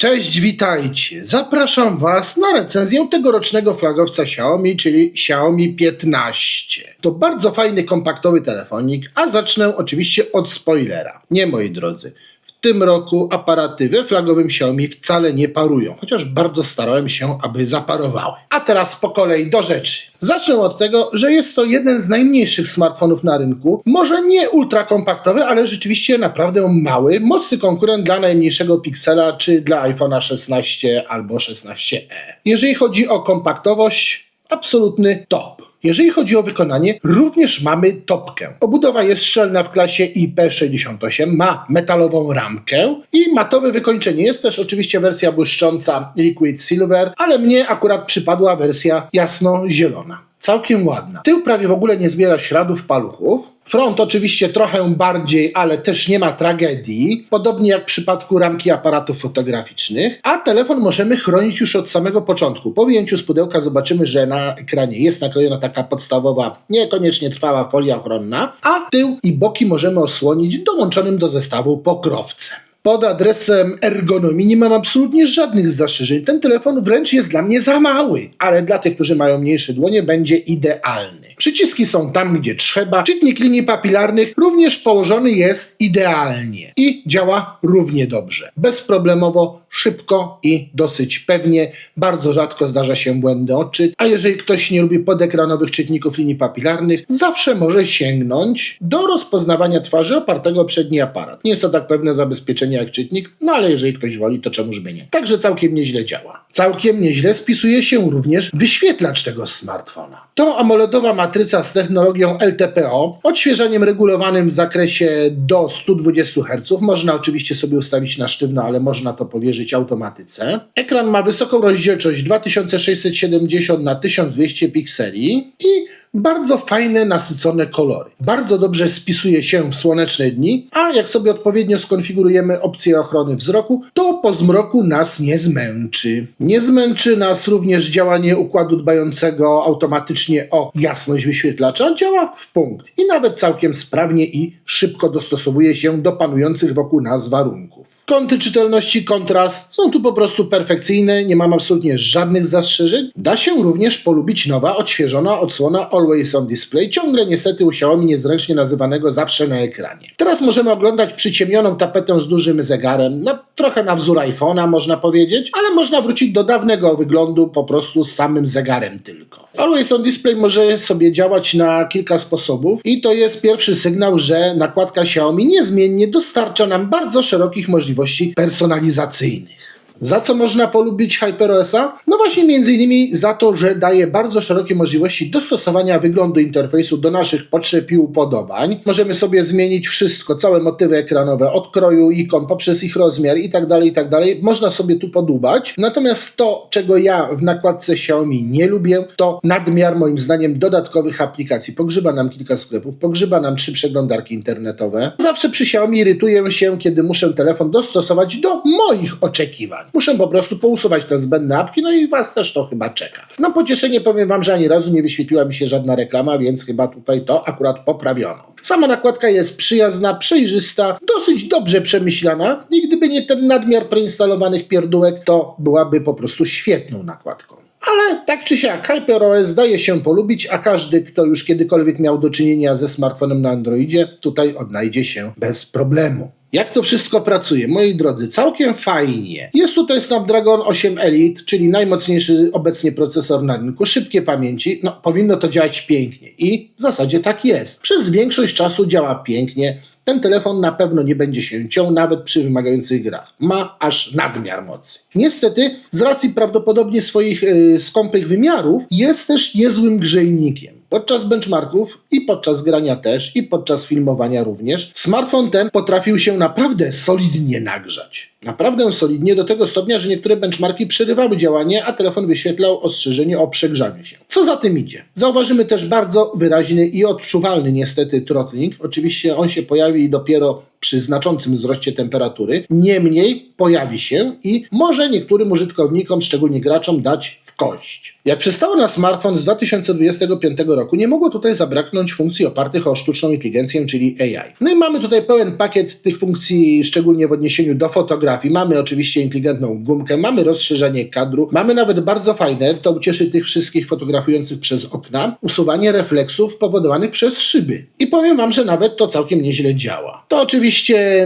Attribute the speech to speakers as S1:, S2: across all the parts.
S1: Cześć, witajcie. Zapraszam Was na recenzję tegorocznego flagowca Xiaomi, czyli Xiaomi 15. To bardzo fajny, kompaktowy telefonik, a zacznę oczywiście od spoilera. Nie, moi drodzy. W tym roku aparaty we flagowym Xiaomi wcale nie parują, chociaż bardzo starałem się, aby zaparowały. A teraz po kolei do rzeczy. Zacznę od tego, że jest to jeden z najmniejszych smartfonów na rynku. Może nie ultrakompaktowy, ale rzeczywiście naprawdę mały, mocny konkurent dla najmniejszego Pixela czy dla iPhone'a 16 albo 16e. Jeżeli chodzi o kompaktowość, absolutny top. Jeżeli chodzi o wykonanie, również mamy topkę. Obudowa jest szczelna w klasie IP68, ma metalową ramkę i matowe wykończenie. Jest też oczywiście wersja błyszcząca Liquid Silver, ale mnie akurat przypadła wersja jasno-zielona. Całkiem ładna. Tył prawie w ogóle nie zbiera śladów paluchów. Front oczywiście trochę bardziej, ale też nie ma tragedii, podobnie jak w przypadku ramki aparatów fotograficznych, a telefon możemy chronić już od samego początku. Po wyjęciu z pudełka zobaczymy, że na ekranie jest naklejona taka podstawowa, niekoniecznie trwała folia ochronna, a tył i boki możemy osłonić dołączonym do zestawu pokrowcem. Pod adresem ergonomii nie mam absolutnie żadnych zastrzeżeń. Ten telefon wręcz jest dla mnie za mały, ale dla tych, którzy mają mniejsze dłonie, będzie idealny. Przyciski są tam, gdzie trzeba. Czytnik linii papilarnych również położony jest idealnie i działa równie dobrze. Bezproblemowo, szybko i dosyć pewnie. Bardzo rzadko zdarza się błędny odczyt, a jeżeli ktoś nie lubi podekranowych czytników linii papilarnych, zawsze może sięgnąć do rozpoznawania twarzy opartego o przedni aparat. Nie jest to tak pewne zabezpieczenie jak czytnik, no ale jeżeli ktoś woli, to czemuż by nie. Także całkiem nieźle działa. Całkiem nieźle spisuje się również wyświetlacz tego smartfona. To AMOLEDowa matryca z technologią LTPO, odświeżaniem regulowanym w zakresie do 120 Hz. Można oczywiście sobie ustawić na sztywno, ale można to powierzyć automatyce. Ekran ma wysoką rozdzielczość 2670 na 1200 pikseli i bardzo fajne, nasycone kolory. Bardzo dobrze spisuje się w słoneczne dni, a jak sobie odpowiednio skonfigurujemy opcję ochrony wzroku, to po zmroku nas nie zmęczy. Nie zmęczy nas również działanie układu dbającego automatycznie o jasność wyświetlacza. Działa w punkt i nawet całkiem sprawnie i szybko dostosowuje się do panujących wokół nas warunków. Kąty czytelności, kontrast są tu po prostu perfekcyjne, nie mam absolutnie żadnych zastrzeżeń. Da się również polubić nowa, odświeżona odsłona Always on Display, ciągle niestety u Xiaomi niezręcznie nazywanego zawsze na ekranie. Teraz możemy oglądać przyciemnioną tapetę z dużym zegarem, no, trochę na wzór iPhone'a można powiedzieć, ale można wrócić do dawnego wyglądu po prostu z samym zegarem tylko. Always on Display może sobie działać na kilka sposobów i to jest pierwszy sygnał, że nakładka Xiaomi niezmiennie dostarcza nam bardzo szerokich możliwości personalizacyjnych. Za co można polubić HyperOS-a? No właśnie innymi za to, że daje bardzo szerokie możliwości dostosowania wyglądu interfejsu do naszych potrzeb i upodobań. Możemy sobie zmienić wszystko, całe motywy ekranowe, od kroju ikon poprzez ich rozmiar i tak dalej, i tak. Można sobie tu podubać. Natomiast to, czego ja w nakładce Xiaomi nie lubię, to nadmiar moim zdaniem dodatkowych aplikacji. Pogrzyba nam kilka sklepów, pogrzyba nam trzy przeglądarki internetowe. Zawsze przy Xiaomi irytuję się, kiedy muszę telefon dostosować do moich oczekiwań. Muszę po prostu pousuwać te zbędne apki, no i Was też to chyba czeka. Na pocieszenie powiem Wam, że ani razu nie wyświetliła mi się żadna reklama, więc chyba tutaj to akurat poprawiono. Sama nakładka jest przyjazna, przejrzysta, dosyć dobrze przemyślana i gdyby nie ten nadmiar preinstalowanych pierdółek, to byłaby po prostu świetną nakładką. Ale tak czy siak, HyperOS daje się polubić, a każdy, kto już kiedykolwiek miał do czynienia ze smartfonem na Androidzie, tutaj odnajdzie się bez problemu. Jak to wszystko pracuje? Moi drodzy, całkiem fajnie. Jest tutaj Snapdragon 8 Elite, czyli najmocniejszy obecnie procesor na rynku, szybkie pamięci. No, powinno to działać pięknie i w zasadzie tak jest. Przez większość czasu działa pięknie. Ten telefon na pewno nie będzie się ciął nawet przy wymagających grach. Ma aż nadmiar mocy. Niestety, z racji prawdopodobnie swoich yy, skąpych wymiarów, jest też niezłym grzejnikiem. Podczas benchmarków i podczas grania też, i podczas filmowania również, smartfon ten potrafił się naprawdę solidnie nagrzać. Naprawdę solidnie do tego stopnia, że niektóre benchmarki przerywały działanie, a telefon wyświetlał ostrzeżenie o przegrzaniu się. Co za tym idzie? Zauważymy też bardzo wyraźny i odczuwalny niestety throttling. Oczywiście on się pojawi dopiero przy znaczącym wzroście temperatury. Niemniej pojawi się i może niektórym użytkownikom, szczególnie graczom, dać w kość. Jak przystało na smartfon z 2025 roku, nie mogło tutaj zabraknąć funkcji opartych o sztuczną inteligencję, czyli AI. No i mamy tutaj pełen pakiet tych funkcji, szczególnie w odniesieniu do fotografii. Mamy oczywiście inteligentną gumkę, mamy rozszerzenie kadru, mamy nawet bardzo fajne, to ucieszy tych wszystkich fotografujących przez okna, usuwanie refleksów powodowanych przez szyby. I powiem Wam, że nawet to całkiem nieźle działa. To oczywiście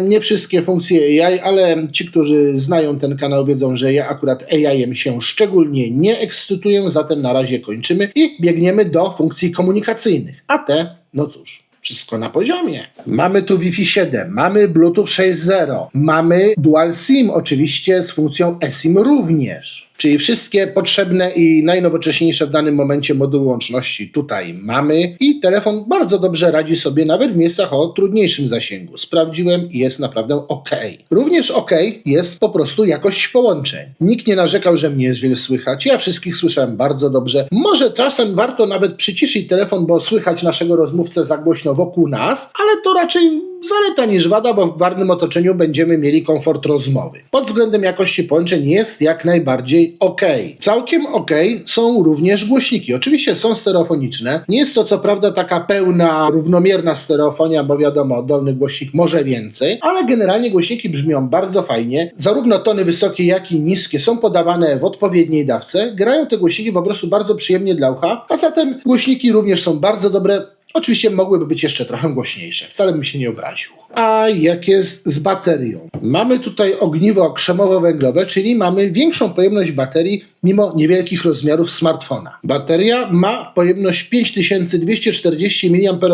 S1: nie wszystkie funkcje AI, ale ci, którzy znają ten kanał, wiedzą, że ja akurat AI-em się szczególnie nie ekscytuję, zatem na razie kończymy i biegniemy do funkcji komunikacyjnych. A te, no cóż, wszystko na poziomie. Mamy tu Wi-Fi 7, mamy Bluetooth 6.0, mamy Dual SIM oczywiście z funkcją eSIM również. Czyli wszystkie potrzebne i najnowocześniejsze w danym momencie moduły łączności tutaj mamy i telefon bardzo dobrze radzi sobie nawet w miejscach o trudniejszym zasięgu. Sprawdziłem i jest naprawdę ok. Również ok jest po prostu jakość połączeń. Nikt nie narzekał, że mnie źle słychać. Ja wszystkich słyszałem bardzo dobrze. Może czasem warto nawet przyciszyć telefon, bo słychać naszego rozmówcę za głośno wokół nas, ale to raczej zaleta niż wada, bo w warnym otoczeniu będziemy mieli komfort rozmowy. Pod względem jakości połączeń jest jak najbardziej ok. Całkiem ok są również głośniki. Oczywiście są stereofoniczne. Nie jest to co prawda taka pełna, równomierna stereofonia, bo wiadomo, dolny głośnik może więcej, ale generalnie głośniki brzmią bardzo fajnie. Zarówno tony wysokie, jak i niskie są podawane w odpowiedniej dawce. Grają te głośniki po prostu bardzo przyjemnie dla ucha, a zatem głośniki również są bardzo dobre. Oczywiście mogłyby być jeszcze trochę głośniejsze, wcale bym się nie obraził. A jak jest z baterią? Mamy tutaj ogniwo krzemowo-węglowe, czyli mamy większą pojemność baterii mimo niewielkich rozmiarów smartfona. Bateria ma pojemność 5240 mAh,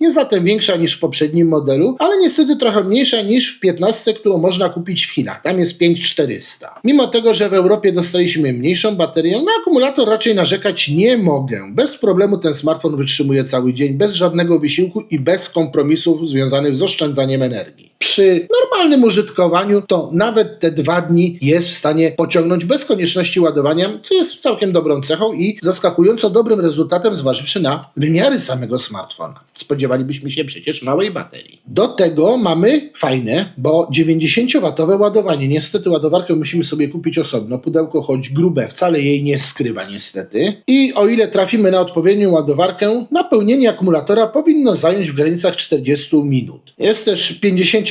S1: jest zatem większa niż w poprzednim modelu, ale niestety trochę mniejsza niż w 15, którą można kupić w Chinach. Tam jest 5400. Mimo tego, że w Europie dostaliśmy mniejszą baterię, na akumulator raczej narzekać nie mogę. Bez problemu ten smartfon wytrzymuje cały dzień, bez żadnego wysiłku i bez kompromisów związanych z oszczędzaniem energii. Przy normalnym użytkowaniu to nawet te dwa dni jest w stanie pociągnąć bez konieczności ładowania, co jest całkiem dobrą cechą i zaskakująco dobrym rezultatem, zważywszy na wymiary samego smartfona. Spodziewalibyśmy się przecież małej baterii. Do tego mamy fajne, bo 90W ładowanie. Niestety ładowarkę musimy sobie kupić osobno. Pudełko choć grube, wcale jej nie skrywa niestety. I o ile trafimy na odpowiednią ładowarkę, napełnienie akumulatora powinno zająć w granicach 40 minut. Jest też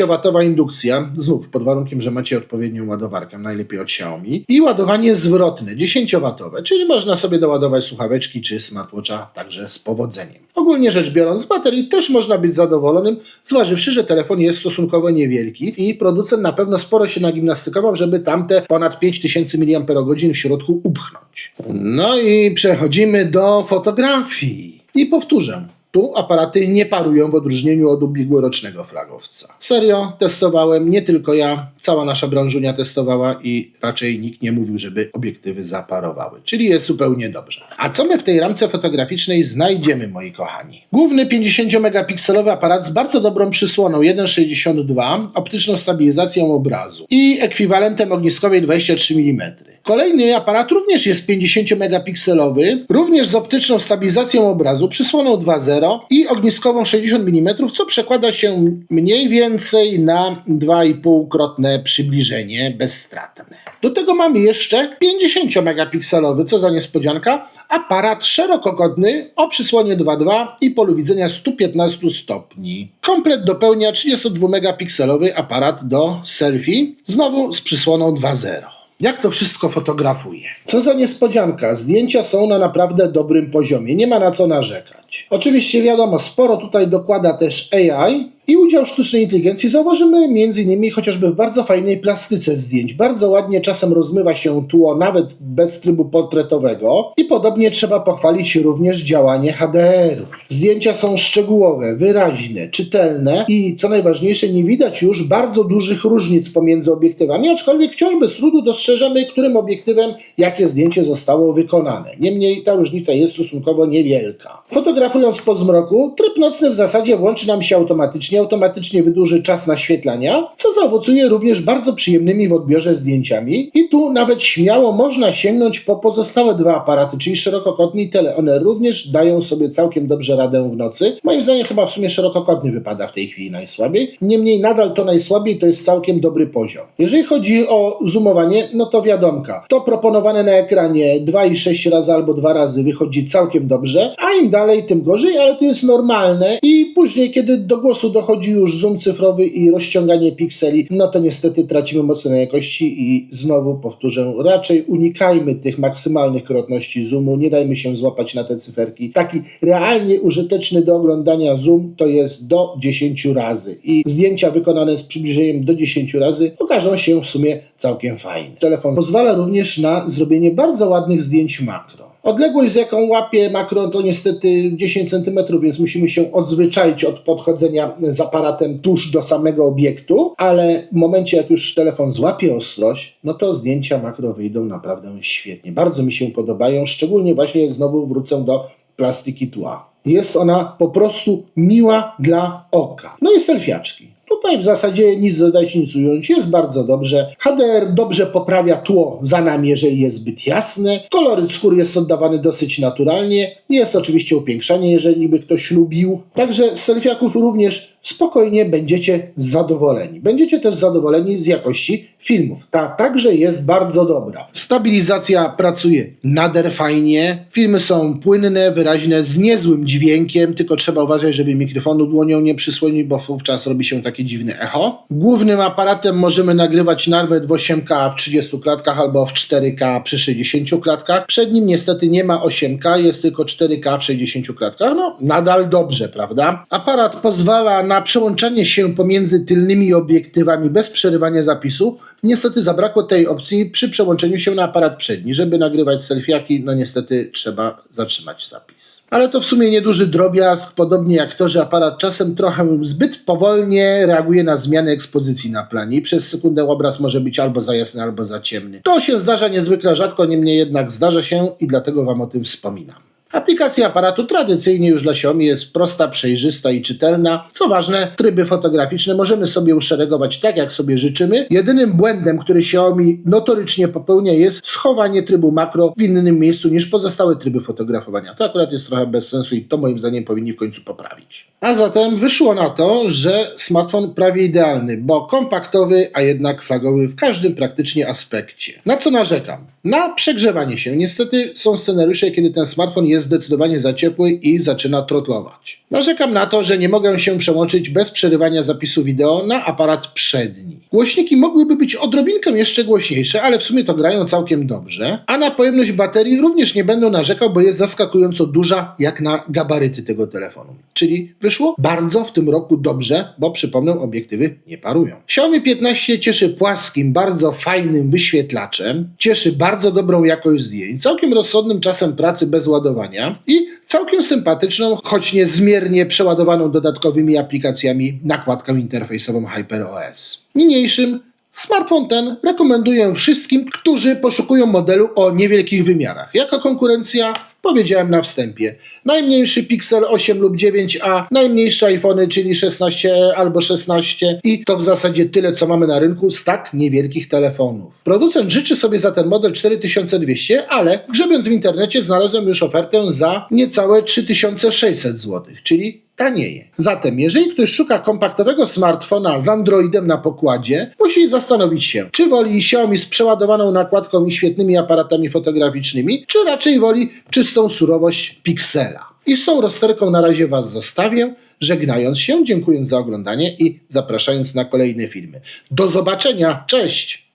S1: 50W indukcja, znów pod warunkiem, że macie odpowiednią ładowarkę, najlepiej od Xiaomi. I ładowanie zwrotne, 10W, czyli można sobie doładować słuchaweczki czy smartwatcha także z powodzeniem. Ogólnie rzecz biorąc, z baterii też można być zadowolonym, zważywszy, że telefon jest stosunkowo niewielki i producent na pewno sporo się nagimnastykował, żeby tamte ponad 5000 mAh w środku upchnąć. No i przechodzimy do fotografii. I powtórzę, tu aparaty nie parują w odróżnieniu od ubiegłorocznego flagowca. Serio, testowałem, nie tylko ja, cała nasza branżunia testowała i raczej nikt nie mówił, żeby obiektywy zaparowały. Czyli jest zupełnie dobrze. A co my w tej ramce fotograficznej znajdziemy, moi kochani? Główny 50-megapikselowy aparat z bardzo dobrą przysłoną 1,62, optyczną stabilizacją obrazu i ekwiwalentem ogniskowej 23 mm. Kolejny aparat również jest 50-megapikselowy, również z optyczną stabilizacją obrazu, przysłoną 2.0 i ogniskową 60 mm, co przekłada się mniej więcej na 2,5-krotne przybliżenie bezstratne. Do tego mamy jeszcze 50-megapikselowy, co za niespodzianka, aparat szerokokątny o przysłonie 2.2 i polu widzenia 115 stopni. Komplet dopełnia 32-megapikselowy aparat do selfie, znowu z przysłoną 2.0. Jak to wszystko fotografuje? Co za niespodzianka, zdjęcia są na naprawdę dobrym poziomie, nie ma na co narzekać. Oczywiście wiadomo, sporo tutaj dokłada też AI i udział sztucznej inteligencji zauważymy m.in. chociażby w bardzo fajnej plastyce zdjęć. Bardzo ładnie czasem rozmywa się tło nawet bez trybu portretowego i podobnie trzeba pochwalić również działanie HDR-u. Zdjęcia są szczegółowe, wyraźne, czytelne i co najważniejsze nie widać już bardzo dużych różnic pomiędzy obiektywami, aczkolwiek wciąż bez trudu dostrzeżemy, którym obiektywem jakie zdjęcie zostało wykonane. Niemniej ta różnica jest stosunkowo niewielka. Fotografując po zmroku, tryb nocny w zasadzie włączy nam się automatycznie, automatycznie wydłuży czas naświetlania, co zaowocuje również bardzo przyjemnymi w odbiorze zdjęciami. I tu nawet śmiało można sięgnąć po pozostałe dwa aparaty, czyli szerokokątny i tele. One również dają sobie całkiem dobrze radę w nocy. Moim zdaniem chyba w sumie szerokokątny wypada w tej chwili najsłabiej. Niemniej nadal to najsłabiej to jest całkiem dobry poziom. Jeżeli chodzi o zoomowanie, no to wiadomka. To proponowane na ekranie 2,6 razy albo 2 razy wychodzi całkiem dobrze, a im dalej, tym gorzej, ale to jest normalne i później, kiedy do głosu dochodzi już zoom cyfrowy i rozciąganie pikseli, no to niestety tracimy mocno na jakości i znowu powtórzę, raczej unikajmy tych maksymalnych krotności zoomu, nie dajmy się złapać na te cyferki. Taki realnie użyteczny do oglądania zoom to jest do 10 razy i zdjęcia wykonane z przybliżeniem do 10 razy okażą się w sumie całkiem fajne. Telefon pozwala również na zrobienie bardzo ładnych zdjęć makro. Odległość, z jaką łapie makro, to niestety 10 cm, więc musimy się odzwyczaić od podchodzenia z aparatem tuż do samego obiektu, ale w momencie, jak już telefon złapie ostrość, no to zdjęcia makro wyjdą naprawdę świetnie. Bardzo mi się podobają, szczególnie właśnie znowu wrócę do plastiki tła. Jest ona po prostu miła dla oka. No i selfiaczki. Tutaj w zasadzie nic dodać, nic ująć. Jest bardzo dobrze. HDR dobrze poprawia tło za nami, jeżeli jest zbyt jasne. Koloryt skóry jest oddawany dosyć naturalnie. Nie jest oczywiście upiększanie, jeżeli by ktoś lubił. Także z selfiaków również spokojnie będziecie zadowoleni. Będziecie też zadowoleni z jakości filmów. Ta także jest bardzo dobra. Stabilizacja pracuje nader fajnie. Filmy są płynne, wyraźne, z niezłym dźwiękiem, tylko trzeba uważać, żeby mikrofonu dłonią nie przysłonić, bo wówczas robi się takie dziwne echo. Głównym aparatem możemy nagrywać nawet w 8K w 30 klatkach albo w 4K przy 60 klatkach. Przed nim niestety nie ma 8K, jest tylko 4K w 60 klatkach. No, nadal dobrze, prawda? Aparat pozwala na przełączanie się pomiędzy tylnymi obiektywami bez przerywania zapisu. Niestety zabrakło tej opcji przy przełączeniu się na aparat przedni. Żeby nagrywać selfiaki, no niestety trzeba zatrzymać zapis. Ale to w sumie nieduży drobiazg, podobnie jak to, że aparat czasem trochę zbyt powolnie reaguje na zmiany ekspozycji na planie i przez sekundę obraz może być albo za jasny, albo za ciemny. To się zdarza niezwykle rzadko, niemniej jednak zdarza się i dlatego Wam o tym wspominam. Aplikacja aparatu tradycyjnie już dla Xiaomi jest prosta, przejrzysta i czytelna. Co ważne, tryby fotograficzne możemy sobie uszeregować tak, jak sobie życzymy. Jedynym błędem, który Xiaomi notorycznie popełnia jest schowanie trybu makro w innym miejscu niż pozostałe tryby fotografowania. To akurat jest trochę bez sensu i to moim zdaniem powinni w końcu poprawić. A zatem wyszło na to, że smartfon prawie idealny, bo kompaktowy, a jednak flagowy w każdym praktycznie aspekcie. Na co narzekam? Na przegrzewanie się. Niestety są scenariusze, kiedy ten smartfon jest zdecydowanie za ciepły i zaczyna trotlować. Narzekam na to, że nie mogę się przełączyć bez przerywania zapisu wideo na aparat przedni. Głośniki mogłyby być odrobinkę jeszcze głośniejsze, ale w sumie to grają całkiem dobrze. A na pojemność baterii również nie będę narzekał, bo jest zaskakująco duża jak na gabaryty tego telefonu. Czyli wyszło bardzo w tym roku dobrze, bo przypomnę, obiektywy nie parują. Xiaomi 15 cieszy płaskim, bardzo fajnym wyświetlaczem, cieszy bardzo dobrą jakość zdjęć, całkiem rozsądnym czasem pracy bez ładowania i całkiem sympatyczną, choć niezmiernie przeładowaną dodatkowymi aplikacjami nakładką interfejsową HyperOS. Niniejszym Smartfon ten rekomenduję wszystkim, którzy poszukują modelu o niewielkich wymiarach. Jako konkurencja powiedziałem na wstępie. Najmniejszy Pixel 8 lub 9a, najmniejsze iPhony, czyli 16 albo 16 i to w zasadzie tyle, co mamy na rynku z tak niewielkich telefonów. Producent życzy sobie za ten model 4200, ale grzebiąc w internecie znalazłem już ofertę za niecałe 3600 zł, czyli tanieje. Zatem, jeżeli ktoś szuka kompaktowego smartfona z Androidem na pokładzie, musi zastanowić się, czy woli Xiaomi z przeładowaną nakładką i świetnymi aparatami fotograficznymi, czy raczej woli czystą surowość Pixela. I z tą rozterką na razie Was zostawię, żegnając się, dziękując za oglądanie i zapraszając na kolejne filmy. Do zobaczenia, cześć!